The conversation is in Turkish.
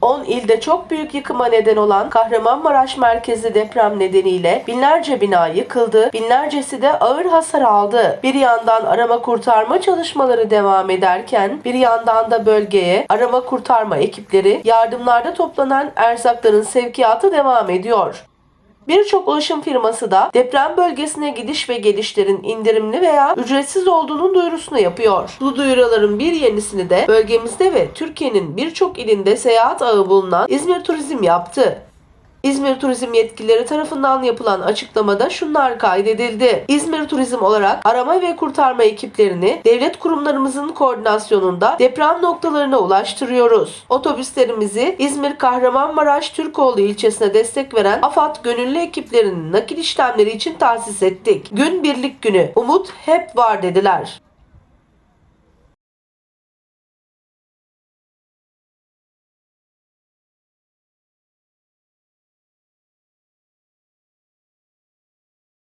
10 ilde çok büyük yıkıma neden olan Kahramanmaraş merkezli deprem nedeniyle binlerce bina yıkıldı, binlercesi de ağır hasar aldı. Bir yandan arama kurtarma çalışmaları devam ederken bir yandan da bölgeye arama kurtarma ekipleri yardımlarda toplanan erzakların sevkiyatı devam ediyor. Birçok ulaşım firması da deprem bölgesine gidiş ve gelişlerin indirimli veya ücretsiz olduğunun duyurusunu yapıyor. Bu duyuruların bir yenisini de bölgemizde ve Türkiye'nin birçok ilinde seyahat ağı bulunan İzmir Turizm yaptı. İzmir Turizm yetkilileri tarafından yapılan açıklamada şunlar kaydedildi. İzmir Turizm olarak arama ve kurtarma ekiplerini devlet kurumlarımızın koordinasyonunda deprem noktalarına ulaştırıyoruz. Otobüslerimizi İzmir Kahramanmaraş Türkoğlu ilçesine destek veren AFAD gönüllü ekiplerinin nakil işlemleri için tahsis ettik. Gün birlik günü. Umut hep var dediler.